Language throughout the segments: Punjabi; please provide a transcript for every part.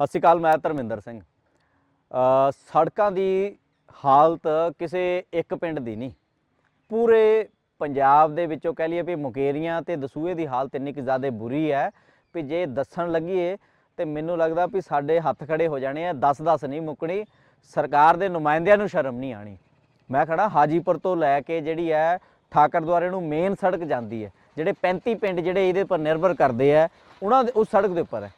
ਸਤਿ ਸ਼੍ਰੀ ਅਕਾਲ, ਮੈਂ ਧਰਮਿੰਦਰ ਸਿੰਘ। ਸੜਕਾਂ ਦੀ ਹਾਲਤ ਕਿਸੇ ਇੱਕ ਪਿੰਡ ਦੀ ਨਹੀਂ। ਪੂਰੇ ਪੰਜਾਬ ਦੇ ਵਿੱਚੋਂ ਕਹਿ ਲਈਏ ਵੀ ਮੁਕੇਰੀਆਂ ਤੇ ਦਸੂਹੇ ਦੀ ਹਾਲਤ ਇੰਨੀ ਕਿ ਜ਼ਿਆਦਾ ਬੁਰੀ ਹੈ ਵੀ ਜੇ ਦੱਸਣ ਲੱਗੀਏ ਤੇ ਮੈਨੂੰ ਲੱਗਦਾ ਵੀ ਸਾਡੇ ਹੱਥ ਖੜੇ ਹੋ ਜਾਣੇ ਆ 10-10 ਨਹੀਂ ਮੁੱਕਣੀ, ਸਰਕਾਰ ਦੇ ਨੁਮਾਇੰਦਿਆਂ ਨੂੰ ਸ਼ਰਮ ਨਹੀਂ ਆਣੀ ਮੈਂ ਖੜਾ ਹਾਜੀਪੁਰ ਤੋਂ ਲੈ ਕੇ ਜਿਹੜੀ ਹੈ ਠਾਕਰ ਦੁਆਰੇ ਨੂੰ ਮੇਨ ਸੜਕ ਜਾਂਦੀ ਹੈ। ਜਿਹੜੇ 35 ਪਿੰਡ ਜਿਹੜੇ ਇਹਦੇ ਪਰ ਨਿਰਭਰ ਕਰਦੇ ਆ ਉਹਨਾਂ ਦੇ, ਉਸ ਸੜਕ ਦੇ ਉੱਪਰ ਹੈ।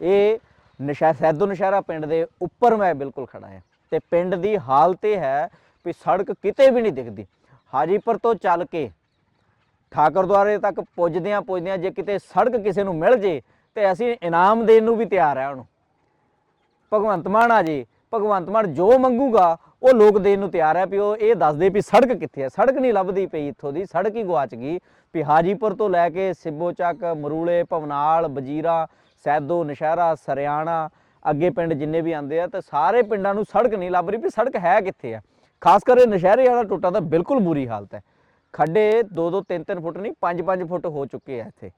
ਇਹ ਨਸ਼ਾ ਸੈਦੋ ਨਸ਼ਹਿਰਾ ਪਿੰਡ ਦੇ ਉੱਪਰ ਮੈਂ ਬਿਲਕੁਲ ਖੜਾ ਹਾਂ। ਤੇ ਪਿੰਡ ਦੀ ਹਾਲਤ ਇਹ ਹੈ ਵੀ ਸੜਕ ਕਿਤੇ ਵੀ ਨਹੀਂ ਦਿਖਦੀ। ਹਾਜੀਪੁਰ ਤੋਂ ਚੱਲ ਕੇ ਠਾਕਰ ਦੁਆਰੇ ਤੱਕ ਪੁੱਜਦਿਆਂ ਪੁੱਜਦਿਆਂ ਜੇ ਕਿਤੇ ਸੜਕ ਕਿਸੇ ਨੂੰ ਮਿਲ ਜੇ, ਤੇ ਅਸੀਂ ਇਨਾਮ ਦੇਣ ਨੂੰ ਵੀ ਤਿਆਰ ਆ ਉਹਨੂੰ। ਭਗਵੰਤ ਮਾਨ ਆ ਜੀ, ਭਗਵੰਤ ਮਾਨ ਜੋ ਮੰਗੂਗਾ, ਉਹ ਲੋਕ ਦੇਣ ਨੂੰ ਤਿਆਰ ਹੈ ਵੀ ਉਹ ਇਹ ਦੱਸਦੇ ਵੀ ਸੜਕ ਕਿੱਥੇ ਹੈ। ਸੜਕ ਨਹੀਂ ਲੱਭਦੀ ਪਈ ਇੱਥੋਂ ਦੀ, ਸੜਕ ਹੀ ਗਵਾਚ ਗਈ। ਵੀ ਹਾਜੀਪੁਰ ਤੋਂ ਲੈ ਕੇ ਸਿੱਬੋ ਚੱਕ, ਮਰੂਲੇ, ਭਵਨਾਲ ਬਜੀਰਾ ਸੈਦੋ, ਨਸ਼ਹਿਰਾ, ਸਰਿਆਣਾ, ਅੱਗੇ ਪਿੰਡ ਜਿੰਨੇ ਵੀ ਆਉਂਦੇ ਆ, ਤੇ ਸਾਰੇ ਪਿੰਡਾਂ ਨੂੰ ਸੜਕ ਨਹੀਂ ਲੱਭ ਰਹੀ ਵੀ ਸੜਕ ਹੈ ਕਿੱਥੇ ਆ। ਖਾਸ ਕਰ ਨਸ਼ਹਿਰੇ ਵਾਲਾ ਟੁੱਟਾ ਤਾਂ ਬਿਲਕੁਲ ਬੁਰੀ ਹਾਲਤ ਹੈ। ਖੱਡੇ 2-2 3-3 ਫੁੱਟ ਨਹੀਂ 5-5 ਫੁੱਟ ਹੋ ਚੁੱਕੇ ਆ ਇੱਥੇ।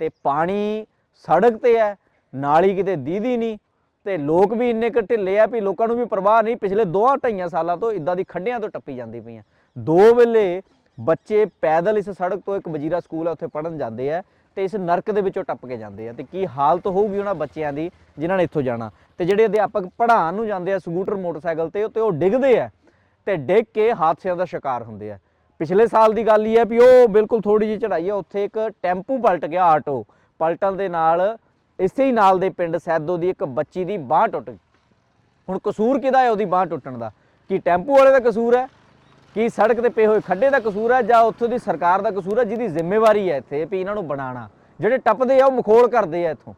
ਤੇ ਪਾਣੀ ਸੜਕ ਤੇ ਹੈ, ਨਾਲੀ ਕਿਤੇ ਦੀਦੀ ਨਹੀਂ, ਤੇ ਲੋਕ ਵੀ ਇੰਨੇ ਕੁ ਢਿੱਲੇ ਆ ਵੀ ਲੋਕਾਂ ਨੂੰ ਵੀ ਪਰਵਾਹ ਨਹੀਂ, ਪਿਛਲੇ ਦੋਹਾਂ ਢਾਈਆਂ ਸਾਲਾਂ ਤੋਂ ਇਦਾਂ ਦੀ ਖੱਡਿਆਂ ਤੋਂ ਟੱਪੀ ਜਾਂਦੀ ਪਈਆਂ ਦੋ ਵੇਲੇ ਬੱਚੇ ਪੈਦਲ ਇਸ ਸੜਕ ਤੋਂ ਇੱਕ ਵਜੀਰਾ ਸਕੂਲ ਆ, ਉੱਥੇ ਪੜਨ ਜਾਂਦੇ ਆ। ਤੇ ਇਸ ਨਰਕ ਦੇ ਵਿੱਚੋਂ ਟੱਪ ਕੇ ਜਾਂਦੇ ਆ ਤੇ ਕੀ ਹਾਲਤ ਹੋਊਗੀ ਉਹਨਾਂ ਬੱਚਿਆਂ ਦੀ ਜਿਨ੍ਹਾਂ ਨੇ ਇੱਥੋਂ ਜਾਣਾ। ਤੇ ਜਿਹੜੇ ਅਧਿਆਪਕ ਪੜ੍ਹਾਉਣ ਨੂੰ ਜਾਂਦੇ ਆ ਸਕੂਟਰ, ਮੋਟਰਸਾਈਕਲ ਤੇ ਤੇ ਉਹ ਡਿੱਗਦੇ ਆ ਤੇ ਡਿੱਗ ਕੇ ਹਾਦਸਿਆਂ ਦਾ ਸ਼ਿਕਾਰ ਹੁੰਦੇ ਆ। ਪਿਛਲੇ ਸਾਲ ਦੀ ਗੱਲ ਹੀ ਹੈ ਵੀ ਉਹ ਬਿਲਕੁਲ ਥੋੜੀ ਜਿਹੀ ਚੜਾਈ ਆ, ਉੱਥੇ ਇੱਕ ਟੈਂਪੂ ਪਲਟ ਗਿਆ ਆਟੋ। ਪਲਟਣ ਦੇ ਨਾਲ ਇਸੇ ਹੀ ਨਾਲ ਦੇ ਪਿੰਡ ਸੈਦੋ ਦੀ ਇੱਕ ਬੱਚੀ ਦੀ ਬਾਹ ਟੁੱਟ ਗਈ। ਹੁਣ ਕਸੂਰ ਕਿਹਦਾ ਹੈ ਉਹਦੀ ਬਾਹ ਟੁੱਟਣ ਦਾ? ਕੀ ਟੈਂਪੂ ਵਾਲੇ ਦਾ ਕਸੂਰ ਹੈ ਕੀ ਸੜਕ ਤੇ ਪਏ ਹੋਏ ਖੱਡੇ ਦਾ ਕਸੂਰ ਹੈ ਜਾਂ ਉੱਥੋਂ ਦੀ ਸਰਕਾਰ ਦਾ ਕਸੂਰ ਹੈ ਜਿਹਦੀ ਜ਼ਿੰਮੇਵਾਰੀ ਹੈ ਇੱਥੇ ਵੀ ਇਹਨਾਂ ਨੂੰ ਬਣਾਉਣਾ। ਜਿਹੜੇ ਟੱਪਦੇ ਆ ਉਹ ਮਖੌਲ ਕਰਦੇ ਆ ਇੱਥੋਂ।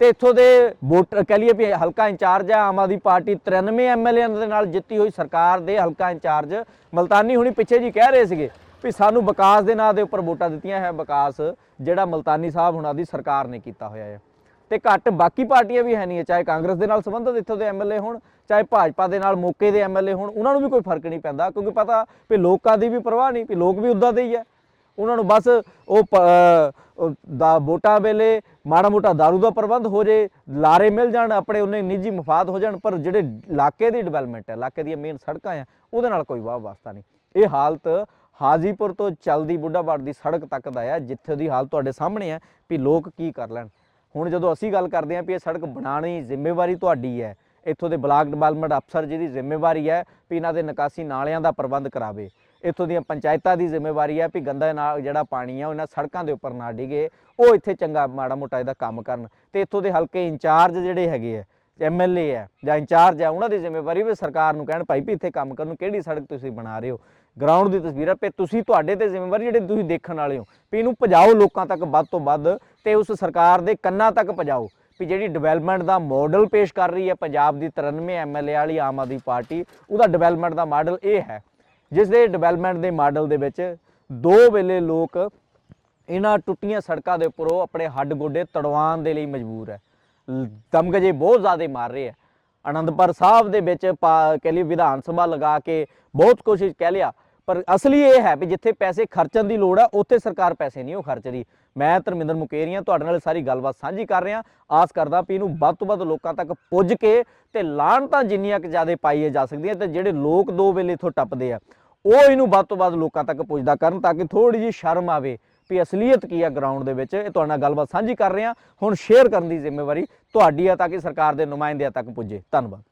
ਤੇ ਇੱਥੋਂ ਦੇ ਵੋਟਰ ਕਹ ਲਈਏ ਵੀ ਹਲਕਾ ਇੰਚਾਰਜ ਹੈ ਆਮ ਆਦਮੀ ਪਾਰਟੀ 93 ਐਮਐਲਏ ਦੇ ਨਾਲ ਜਿੱਤੀ ਹੋਈ ਸਰਕਾਰ ਦੇ ਹਲਕਾ ਇੰਚਾਰਜ ਮਲਤਾਨੀ ਹੁਣੀ ਪਿੱਛੇ ਜੀ ਕਹਿ ਰਹੇ ਸੀਗੇ ਵੀ ਸਾਨੂੰ ਵਿਕਾਸ ਦੇ ਨਾਂ ਦੇ ਉੱਪਰ ਵੋਟਾਂ ਦਿੱਤੀਆਂ ਹੈ ਵਿਕਾਸ ਜਿਹੜਾ ਮਲਤਾਨੀ ਸਾਹਿਬ ਹੁਣਾਂ ਦੀ ਸਰਕਾਰ ਨੇ ਕੀਤਾ ਹੋਇਆ ਹੈ ਤੇ ਘੱਟ ਬਾਕੀ ਪਾਰਟੀਆਂ ਵੀ ਹੈ ਨਹੀਂ ਹੈ, ਚਾਹੇ ਕਾਂਗਰਸ ਦੇ ਨਾਲ ਸੰਬੰਧਿਤ ਇੱਥੋਂ ਦੇ ਐਮਐਲਏ ਹੋਣ ਚਾਹੇ ਭਾਜਪਾ ਦੇ ਨਾਲ ਮੌਕੇ ਦੇ ਐਮਐਲਏ ਹੋਣ, ਉਹਨਾਂ ਨੂੰ ਵੀ ਕੋਈ ਫ਼ਰਕ ਨਹੀਂ ਪੈਂਦਾ, ਕਿਉਂਕਿ ਪਤਾ ਵੀ ਲੋਕਾਂ ਦੀ ਵੀ ਪਰਵਾਹ ਨਹੀਂ, ਵੀ ਲੋਕ ਵੀ ਉਦਾਂ ਦੇ ਹੀ ਹੈ ਉਹਨਾਂ ਨੂੰ ਬਸ ਉਹ ਪ- ਦਾ ਵੋਟਾਂ ਵੇਲੇ ਮਾੜਾ ਮੋਟਾ दारू ਦਾ ਪ੍ਰਬੰਧ ਹੋ ਜੇ, ਲਾਰੇ ਮਿਲ ਜਾਣ, ਆਪਣੇ ਉਹਨੇ ਨਿੱਜੀ ਮਫਾਦ ਹੋ ਜਾਣ, ਪਰ ਜਿਹੜੇ ਇਲਾਕੇ ਦੀ ਡਿਵੈਲਪਮੈਂਟ ਹੈ, ਇਲਾਕੇ ਦੀਆਂ ਮੇਨ ਸੜਕਾਂ ਆ, ਉਹਦੇ ਨਾਲ ਕੋਈ ਵਾਹ ਵਾਸਤਾ ਨਹੀਂ। ਇਹ ਹਾਲਤ ਹਾਜੀਪੁਰ ਤੋਂ ਚਲਦੀ ਬੁੱਢਾਬਾੜ ਦੀ ਸੜਕ ਤੱਕ ਦਾ ਆ, ਜਿੱਥੇ ਦੀ ਹਾਲਤ ਤੁਹਾਡੇ ਸਾਹਮਣੇ ਹੈ ਵੀ ਲੋਕ ਕੀ ਕਰ ਲੈਣ। ਹੁਣ ਜਦੋਂ ਅਸੀਂ ਗੱਲ ਕਰਦੇ ਹਾਂ ਵੀ ਇਹ ਸੜਕ ਬਣਾਉਣੀ ਜ਼ਿੰਮੇਵਾਰੀ ਤੁਹਾਡੀ ਹੈ ਇੱਥੋਂ ਦੇ ਬਲਾਕ ਡਿਵੈਲਪਮੈਂਟ ਅਫਸਰ ਜਿਹਦੀ ਜ਼ਿੰਮੇਵਾਰੀ ਹੈ ਵੀ ਇਹਨਾਂ ਦੇ ਨਿਕਾਸੀ ਨਾਲਿਆਂ ਦਾ ਪ੍ਰਬੰਧ ਕਰਾਵੇ। ਇੱਥੋਂ ਦੀਆਂ ਪੰਚਾਇਤਾਂ ਦੀ ਜ਼ਿੰਮੇਵਾਰੀ ਹੈ ਵੀ ਗੰਦਾ ਨਾਲ ਜਿਹੜਾ ਪਾਣੀ ਆ ਉਹਨਾਂ ਸੜਕਾਂ ਦੇ ਉੱਪਰ ਨਾ ਡਿਗੇ, ਉਹ ਇੱਥੇ ਚੰਗਾ ਮਾੜਾ ਮੋਟਾ ਇਹਦਾ ਕੰਮ ਕਰਨ। ਤੇ ਇੱਥੋਂ ਦੇ ਹਲਕੇ ਇੰਚਾਰਜ ਜਿਹੜੇ ਹੈਗੇ ਆ ਐਮਐਲਏ ਹੈ ਜਾਂ ਇੰਚਾਰਜ ਹੈ ਉਹਨਾਂ ਦੀ ਜ਼ਿੰਮੇਵਾਰੀ ਵੀ ਸਰਕਾਰ ਨੂੰ ਕਹਿਣ, ਭਾਈ ਵੀ ਇੱਥੇ ਕੰਮ ਕਰਨ ਨੂੰ ਕਿਹੜੀ ਸੜਕ ਤੁਸੀਂ ਬਣਾ ਰਹੇ ਹੋ? ਗਰਾਊਂਡ ਦੀ ਤਸਵੀਰ ਤਸਵੀਰਾਂ ਪੇ ਤੁਸੀਂ ਤੁਹਾਡੇ ਤੇ ਜ਼ਿੰਮੇਵਾਰੀ ਜਿਹੜੇ ਤੁਸੀਂ ਦੇਖਣ ਵਾਲੇ ਹੋ, ਵੀ ਇਹਨੂੰ ਪਜਾਓ ਲੋਕਾਂ ਤੱਕ ਵੱਧ ਤੋਂ ਵੱਧ ਤੇ ਉਸ ਸਰਕਾਰ ਦੇ ਕੰਨਾਂ ਤੱਕ ਪਜਾਓ ਵੀ ਜਿਹੜੀ ਡਿਵੈਲਪਮੈਂਟ ਦਾ ਮਾਡਲ ਪੇਸ਼ ਕਰ ਰਹੀ ਹੈ ਪੰਜਾਬ ਦੀ 93 ਐਮਐਲਏ ਵਾਲੀ ਆਮ ਆਦਮੀ ਪਾਰਟੀ, ਉਹਦਾ ਡਿਵੈਲਪਮੈਂਟ ਦਾ ਮਾਡਲ ਇਹ ਹੈ। ਜਿਸ ਦੇ ਡਿਵੈਲਪਮੈਂਟ ਦੇ ਮਾਡਲ ਦੇ ਵਿੱਚ ਦੋ ਵੇਲੇ ਲੋਕ ਇਹਨਾਂ ਟੁੱਟੀਆਂ ਸੜਕਾਂ ਦੇ ਉੱਪਰੋਂ ਆਪਣੇ ਹੱਡ ਗੋਡੇ ਤੜਵਾਉਣ ਦੇ ਲਈ ਮਜਬੂਰ ਹੈ। ਦਮਗਜੇ ਬਹੁਤ ਜ਼ਿਆਦਾ ਮਾਰ ਰਹੇ ਆ ਅਨੰਦਪੁਰ ਸਾਹਿਬ ਦੇ ਵਿੱਚ ਪਾ- ਕਹਿ ਲਈ ਵਿਧਾਨ ਸਭਾ ਲਗਾ ਕੇ ਬਹੁਤ ਕੋਸ਼ਿਸ਼ ਕਹਿ ਲਿਆ ਪਰ ਅਸਲੀ ਇਹ ਹੈ ਵੀ ਜਿੱਥੇ ਪੈਸੇ ਖਰਚਣ ਦੀ ਲੋੜ ਆ, ਉੱਥੇ ਸਰਕਾਰ ਪੈਸੇ ਨਹੀਂ ਉਹ ਖਰਚ ਰਹੀ ਮੈਂ ਧਰਮਿੰਦਰ ਮੁਕੇਰੀਆਂ ਤੁਹਾਡੇ ਨਾਲ ਸਾਰੀ ਗੱਲਬਾਤ ਸਾਂਝੀ ਕਰ ਰਿਹਾ। ਆਸ ਕਰਦਾ ਵੀ ਇਹਨੂੰ ਵੱਧ ਤੋਂ ਵੱਧ ਲੋਕਾਂ ਤੱਕ ਪੁੱਜ ਕੇ ਤੇ ਲਾਹਣਤਾਂ ਜਿੰਨੀਆਂ ਕਿ ਜ਼ਿਆਦਾ ਪਾਈਏ ਜਾ ਸਕਦੀਆਂ ਤੇ ਜਿਹੜੇ ਲੋਕ ਦੋ ਵੇਲੇ ਇਥੋਂ ਟੱਪਦੇ ਆ, ਉਹ ਇਹਨੂੰ ਵੱਧ ਤੋਂ ਵੱਧ ਲੋਕਾਂ ਤੱਕ ਪੁੱਜਦਾ ਕਰਨ ਤਾਂ ਕਿ ਥੋੜੀ ਜਿਹੀ ਸ਼ਰਮ ਆਵੇ ਵੀ ਅਸਲੀਅਤ ਕੀ ਆ ਗਰਾਊਂਡ ਦੇ ਵਿੱਚ। ਇਹ ਤੁਹਾਡੇ ਨਾਲ ਗੱਲਬਾਤ ਸਾਂਝੀ ਕਰ ਰਿਹਾ। ਹੁਣ ਸ਼ੇਅਰ ਕਰਨ ਦੀ ਜ਼ਿੰਮੇਵਾਰੀ ਤੁਹਾਡੀ ਆ ਤਾਂ ਕਿ ਸਰਕਾਰ ਦੇ ਨੁਮਾਇੰਦਿਆਂ ਤੱਕ ਪੁੱਜੇ। ਧੰਨਵਾਦ।